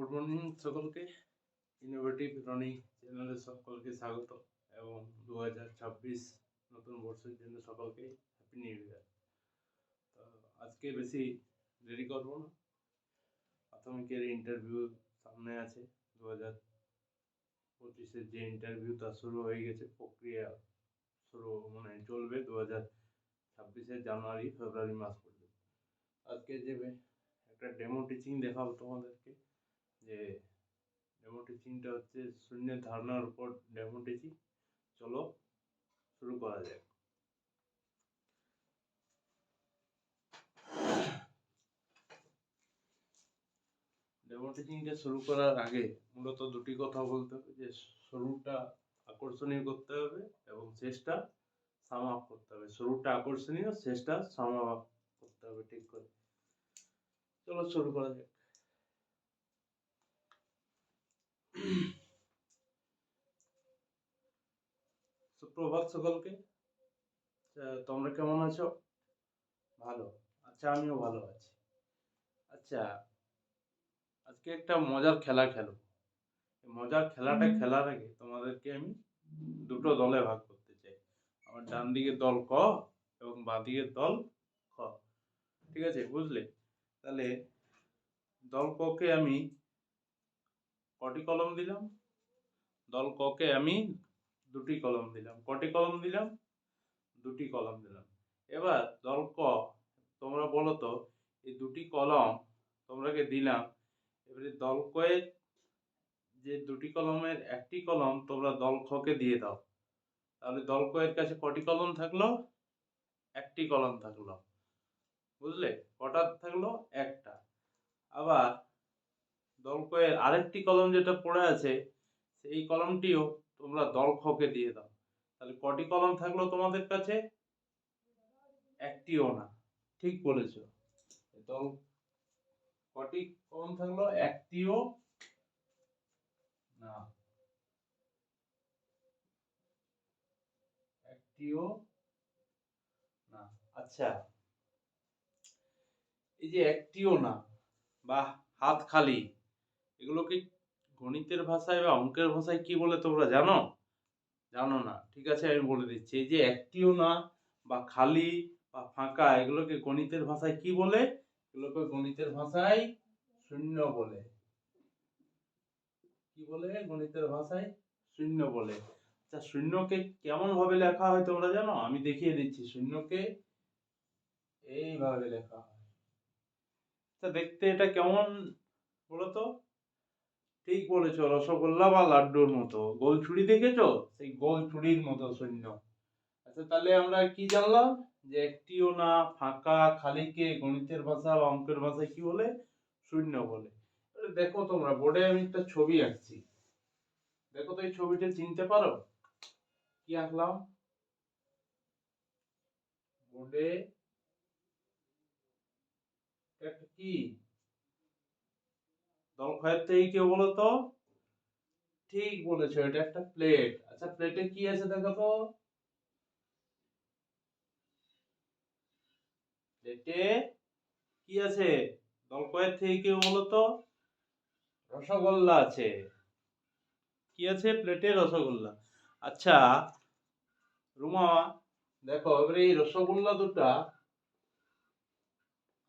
Good morning সকলকে। Innovative Rony চ্যানেলে সকলকে স্বাগত এবং দু হাজার ছাব্বিশ নতুন বর্ষের জন্য সকলকে হ্যাপি নিউ ইয়ার তো আজকে বেশি দেরি করব না। প্রাথমিকের ইন্টারভিউ সামনে আছে। দু হাজার পঁচিশের যে ইন্টারভিউ তা শুরু হয়ে গেছে, প্রক্রিয়া শুরু মানে চলবে দু হাজার ছাব্বিশের জানুয়ারি, ফেব্রুয়ারি মাস পর্যন্ত। আজকে যে একটা ডেমো টিচিং দেখাবো তোমাদেরকে। যে ডেমো টিচিংটা হচ্ছে শূন্যের ধারণার উপর ডেমো টিচিং চলো শুরু করা যাক। ডেমো টিচিংটা শুরু করার আগে মূলত দুটি কথা বলতে হবে, যে শুরুটা আকর্ষণীয় করতে হবে এবং শেষটা সাম আপ করতে হবে। শুরুটা আকর্ষণীয়, শেষটা সাম আপ করতে হবে, ঠিক করে। চলো শুরু করা যাক। সুপ্রভাত সকলকে। আচ্ছা, তোমরা কেমন আছো? ভালো। আচ্ছা আমিও ভালো আছি। আচ্ছা আজকে একটা মজার খেলা খেলো। মজার খেলাটা খেলার আগে তোমাদেরকে আমি দুটো দলে ভাগ করতে চাই। আমার ডান দিকের দল ক এবং বাঁ দিকের দল খ। ঠিক আছে বুঝলে? তাহলে দল ককে আমি কটি কলম দিলাম? দল ককে আমি দুটি কলম দিলাম। কটি কলম দিলাম? দুটি কলম দিলাম। এবার দল ক, তোমরা বলো তো, এই দুটি কলম তোমরাকে দিলাম। এবারে দল কয়ের যে দুটি কলমের একটি কলম তোমরা দল খকে দিয়ে দাও। তাহলে দল কয়ের কাছে কটি কলম থাকল? একটি কলম থাকল। বুঝলে? কটা থাকল? একটা। আবার কয়ের আরেকটি কলম যেটা পড়ে আছে, সেই কলমটিও তোমরা দল খকে দিয়ে দাও। তাহলে কটি কলম থাকল তোমাদের কাছে? একটিও না। ঠিক বলেছ। দল কটি কলম থাকল? একটিও না। একটিও না। আচ্ছা। এই যে একটিও না বা হাত খালি। এগুলোকে গণিতের ভাষায় বা অঙ্কের ভাষায় কি বলে তোমরা জানো? জানো না। ঠিক আছে, আমি বলে দিচ্ছি। এই যে একটিও না বা খালি বা ফাঁকা, এগুলোকে গণিতের ভাষায় কি বলে? এগুলোকে গণিতের ভাষায় শূন্য বলে। কি বলে? গণিতের ভাষায় শূন্য বলে। আচ্ছা শূন্যকে কেমন ভাবে লেখা হয় তোমরা জানো? আমি দেখিয়ে দিচ্ছি। শূন্যকে এইভাবে লেখা হয়। আচ্ছা দেখতে এটা কেমন বলো তো ঠিক বলেছ, রসগোল্লা বা লাড্ডুর মতো। গোল ছুরি দেখেছ? সেই গোল ছুরির মতো শূন্য আচ্ছা তাহলে আমরা কি জানলাম? যে একটিও না ফাঁকা খালিকে গণিতের ভাষা বা অঙ্কের ভাষায় কি বলে? শূন্য বলে। দেখো তোমরা, বোর্ডে আমি একটা ছবি আঁকছি। দেখো তো এই ছবিটা চিনতে পারো? কি আঁকলাম? বোর্ডে কি? দল খয়ের থেকে কেউ বলো তো ঠিক বলেছ, এটা একটা প্লেট আচ্ছা প্লেটে কি আছে প্লেটে থেকে কেউ রসগোল্লা আছে। কি আছে? প্লেটে রসগোল্লা। আচ্ছা রুমা, দেখো, এবারে এই রসগোল্লা দুটা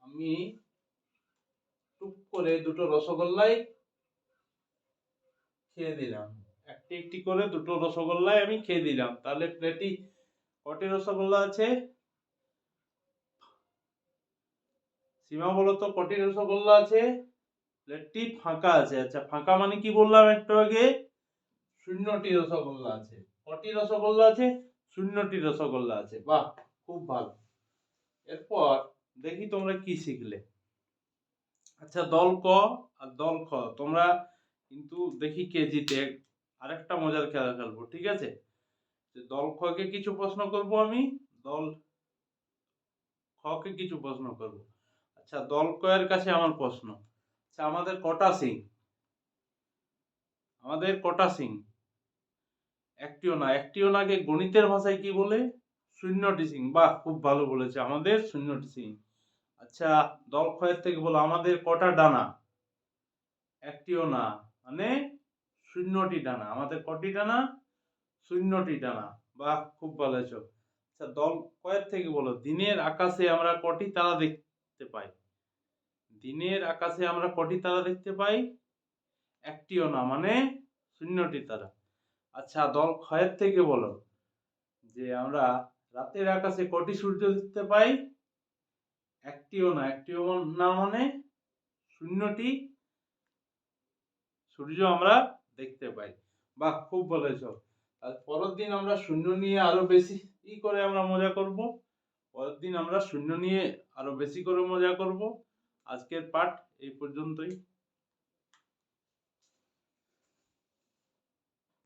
আমি করে দুটো রসগোল্লাই খেয়ে দিলাম। একটি একটি করে দুটো রসগোল্লাই আমি খেয়ে দিলাম। তাহলে প্লেটে কটি রসগোল্লা আছে? সীমা, বলো তো, কটি রসগোল্লা আছে? প্লেটটি ফাঁকা আছে। আচ্ছা ফাঁকা মানে কি বললাম একটু আগে? শূন্যটি রসগোল্লা আছে। কটি রসগোল্লা আছে? শূন্যটি রসগোল্লা আছে। বাহ, খুব ভালো। এরপর দেখি তোমরা কি শিখলে। আচ্ছা দল ক আর দল খ। তোমরা কিন্তু দেখি কে জিতে। আরেকটা মজার খেলা খেলব, ঠিক আছে? দল খকে কিছু প্রশ্ন করব আমি, দল খকে কিছু প্রশ্ন করব। আচ্ছা দল ক এর কাছে আমার প্রশ্ন। আচ্ছা আমাদের কটা সিং? আমাদের কটা সিং? একটিও না, একটিও গণিতের ভাষায় কি বলে? শূন্যটি সিং। বাহ, খুব ভালো বলেছে। আমাদের শূন্যটি সিং। আচ্ছা দল ক্ষয়ের থেকে বলো, আমাদের কটা ডানা? একটিও না। মানে শূন্যটি ডানা। আমাদের কটি ডানা? শূন্যটি ডানা। বা খুব ভালো আচ্ছা দল কয়ের থেকে বলো, দিনের আকাশে আমরা কটি তারা দেখতে পাই? দিনের আকাশে আমরা কটি তারা দেখতে পাই? একটিও না মানে শূন্যটি তারা। আচ্ছা দল ক্ষয়ের থেকে বলো, যে আমরা রাতের আকাশে কটি সূর্য দেখতে পাই? একটিও না একটিও না মানে শূন্যটি সূর্য আমরা দেখতে পাই। বা খুব বলেছ। আর পরের দিন আমরা শূন্য নিয়ে আরও বেশি ই করে আমরা মজা করব। পরের দিন আমরা শূন্য নিয়ে আরও বেশি করে মজা করব। আজকের পাঠ এই পর্যন্তই।